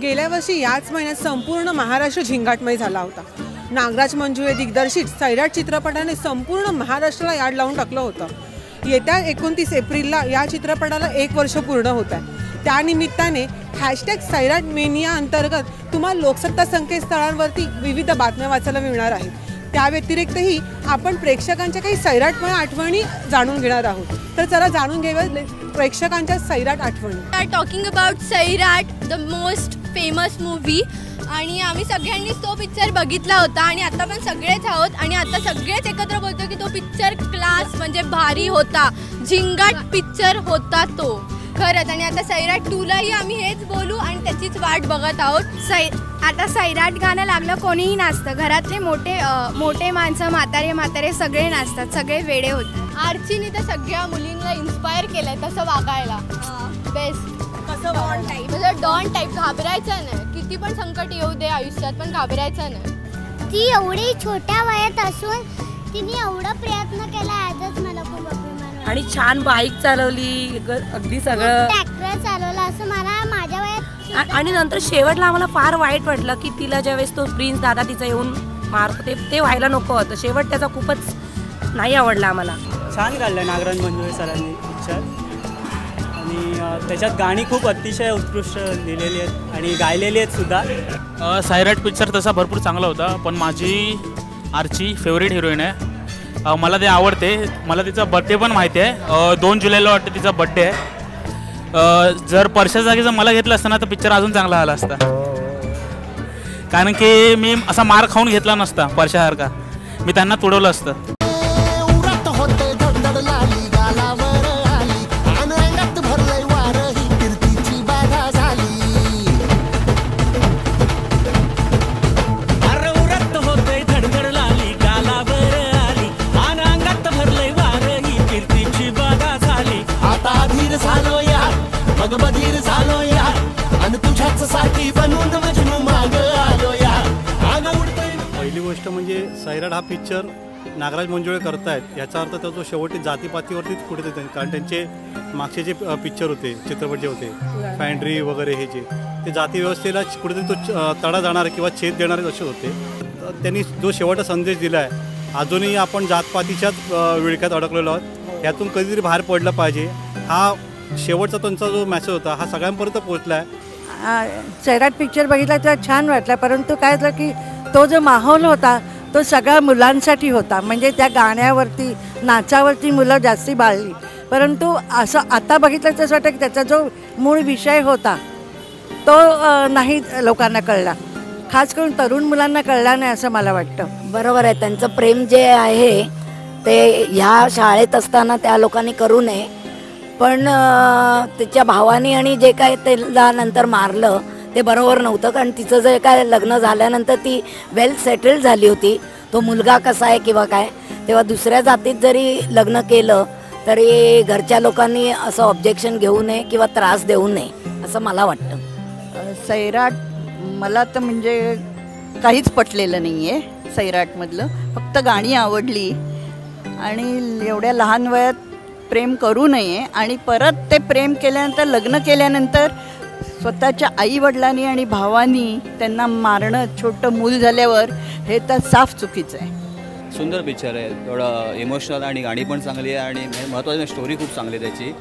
गेल्या वर्षी याच महिन्यात संपूर्ण महाराष्ट्र झिंगाटमय झाला होता. नागराज मंजुळे दिग्दर्शित सैराट चित्रपटाने संपूर्ण महाराष्ट्राला याड लावून टाकलं होतं. येत्या एकोणतीस एप्रिलला या चित्रपटाला एक वर्ष पूर्ण होत आहे. त्यानिमित्ताने हॅशटॅग सैराट मेनिया अंतर्गत तुम्हाला लोकसत्ता संकेतस्थळांवरती विविध बातम्या वाचायला मिळणार आहेत. त्या व्यतिरिक्तही आपण प्रेक्षकांच्या काही सैराटमय आठवणी जाणून घेणार आहोत. तर चला जाणून घेऊया प्रेक्षकांच्या सैराट आठवणी. Are talking about Sairat the most famous movie आणि आम्ही सगळ्यांनीच तो पिक्चर बघितला होता आणि आता पण सगळेच आहोत. आणि आता सगळेच एकत्र बोलतो की तो पिक्चर क्लास म्हणजे भारी होता. झिंगाट पिक्चर होता तो. खरंच. आणि आता सैराट टूलाही आम्ही हेच बोलू आणि त्याचीच वाट बघत आहोत. सै आता सैराट गाणं लागलं कोणीही नाचतं. घरातले मोठे अ, मोठे माणसं म्हातारे म्हातारे सगळे नाचतात. सगळे वेडे होतात. आर्चीने तर सगळ्या मुलींना इन्स्पायर केलंय तसं वागायला. बेस्ट कसं डॉन टाईप म्हणजे डॉन टाईप घाबरायचं नाही. किती पण संकट येऊ दे आयुष्यात पण घाबरायचं नाही. ती एवढी छोट्या वयात असून तिने एवढा प्रयत्न केला आजच मला खूप अभिमान. आणि छान बाईक चालवली अगदी सगळं. ट्रॅक्टर चालवला असं मला माझ्या वयात आणि नंतर शेवटला आम्हाला फार वाईट वाटलं की तिला ज्यावेळेस तो प्रिन्स दादा तिचा येऊन मारतो ते ते व्हायला नको होतं. शेवट त्याचा खूपच नाही आवडला आम्हाला. छान काढलं नागराज मंजुळे सरांनी पिक्चर आणि त्याच्यात गाणी खूप अतिशय उत्कृष्ट लिहिलेली आहेत आणि गायलेली आहेत सुद्धा. सायराट पिक्चर तसा भरपूर चांगला होता पण माझी आरची फेवरेट हिरोईन आहे. मला ते आवडते. मला तिचा बड्डे पण माहिती आहे. दोन जुलैला वाटतं तिचा बड्डे आहे. जर परशा जागी जर मला घेतलं असतं ना तर पिक्चर अजून चांगला आला असता. कारण की मी असा मार खाऊन घेतला नसता परशासारखा मी त्यांना तुडवलं असतं. आणि तुझ्याच साठी बनून मजनू माग आलो या. आग उडतोय. पहिली गोष्ट म्हणजे सैराट हा पिक्चर नागराज मंजुळे करतायत. याचा अर्थ त्याचा शेवटी जातीपातीवरतीच कुठे कारण त्यांचे मागचे जे पिक्चर होते चित्रपट जे होते फॅन्ड्री वगैरे हे जे ते जाती व्यवस्थेला कुठेतरी तो तडा जाणार किंवा छेद देणारे असे होते. त्यांनी जो शेवटचा संदेश दिला आहे अजूनही आपण जातपातीच्याच विळख्यात अडकलेलो आहोत. यातून कधीतरी बाहेर पडलं पाहिजे. हा शेवटचा त्यांचा जो मॅसेज होता हा सगळ्यांपर्यंत पोहोचला आहे सैराट पिक्चर बघितला तेव्हा छान वाटला परंतु काय झालं की तो जो माहोल होता तो सगळ्या मुलांसाठी होता. म्हणजे त्या गाण्यावरती नाचावरती मुलं जास्ती बाळली. परंतु असं आता बघितलं तर असं वाटतं की त्याचा जो मूळ विषय होता तो नाही लोकांना कळला. खास करून तरुण मुलांना कळला नाही असं मला वाटतं. बरोबर आहे. त्यांचं प्रेम जे आहे ते ह्या शाळेत असताना त्या लोकांनी करू नये. पण तिच्या भावाने भावानी आणि जे काय त्याला नंतर मारलं ते बरोबर नव्हतं. कारण तिचं जे काय लग्न झाल्यानंतर ती वेल सेटल्ड झाली होती. तो मुलगा कसा आहे किंवा काय? तेव्हा दुसऱ्या जातीत जरी लग्न केलं तरी घरच्या लोकांनी असं ऑब्जेक्शन घेऊ नये किंवा त्रास देऊ नये असं मला वाटतं. सैराट मला तर म्हणजे काहीच पटलेलं नाही आहे सैराटमधलं. फक्त गाणी आवडली. आणि एवढ्या लहान वयात प्रेम करू नये आणि परत ते प्रेम केल्यानंतर लग्न केल्यानंतर स्वतःच्या आईवडिलांनी आणि भावानी त्यांना मारणं छोटं मूल झाल्यावर हे तर साफ चुकीचं आहे. सुंदर पिक्चर आहे. थोडं इमोशनल आणि गाणी पण चांगली आहे आणि महत्त्वाची स्टोरी खूप चांगली आहे त्याची.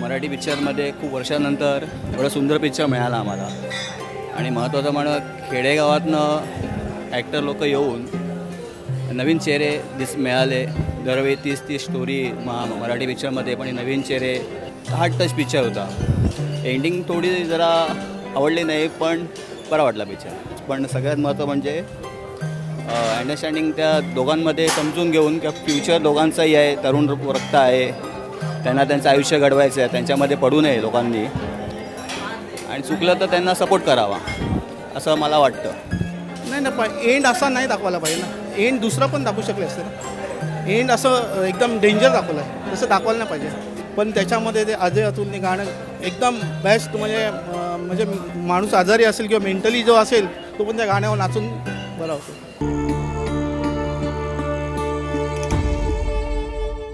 मराठी पिक्चरमध्ये खूप वर्षानंतर थोडं सुंदर पिक्चर मिळाला आम्हाला. आणि महत्त्वाचं म्हणा खेडेगावातनं ॲक्टर लोक येऊन नवीन चेहरे दिस मिळाले. दरवेळी तीच ती स्टोरी मा मराठी पिक्चरमध्ये पण नवीन चेहरे हार्ट टच पिक्चर होता. एंडिंग थोडी जरा आवडली नाही पण बरा वाटला पिक्चर पण सगळ्यात महत्त्व म्हणजे अंडरस्टँडिंग त्या दोघांमध्ये समजून घेऊन किंवा फ्युचर दोघांचंही आहे तरुण रक्त आहे. त्यांना त्यांचं आयुष्य घडवायचं आहे त्यांच्यामध्ये पडू नये लोकांनी आणि चुकलं तर त्यांना सपोर्ट करावा असं मला वाटतं. नाही ना पण एंड असा नाही दाखवायला पाहिजे ना. एंड दुसरा पण दाखवू शकले असते ना? एंड असं एकदम डेंजर दाखवलं आहे. तसं दाखवायला नाही पाहिजे. पण त्याच्यामध्ये ते अजय अतुलने गाणं एकदम बेस्ट म्हणजे म्हणजे माणूस आजारी असेल किंवा मेंटली जो असेल तो पण त्या गाण्यावर नाचून बरा होतो.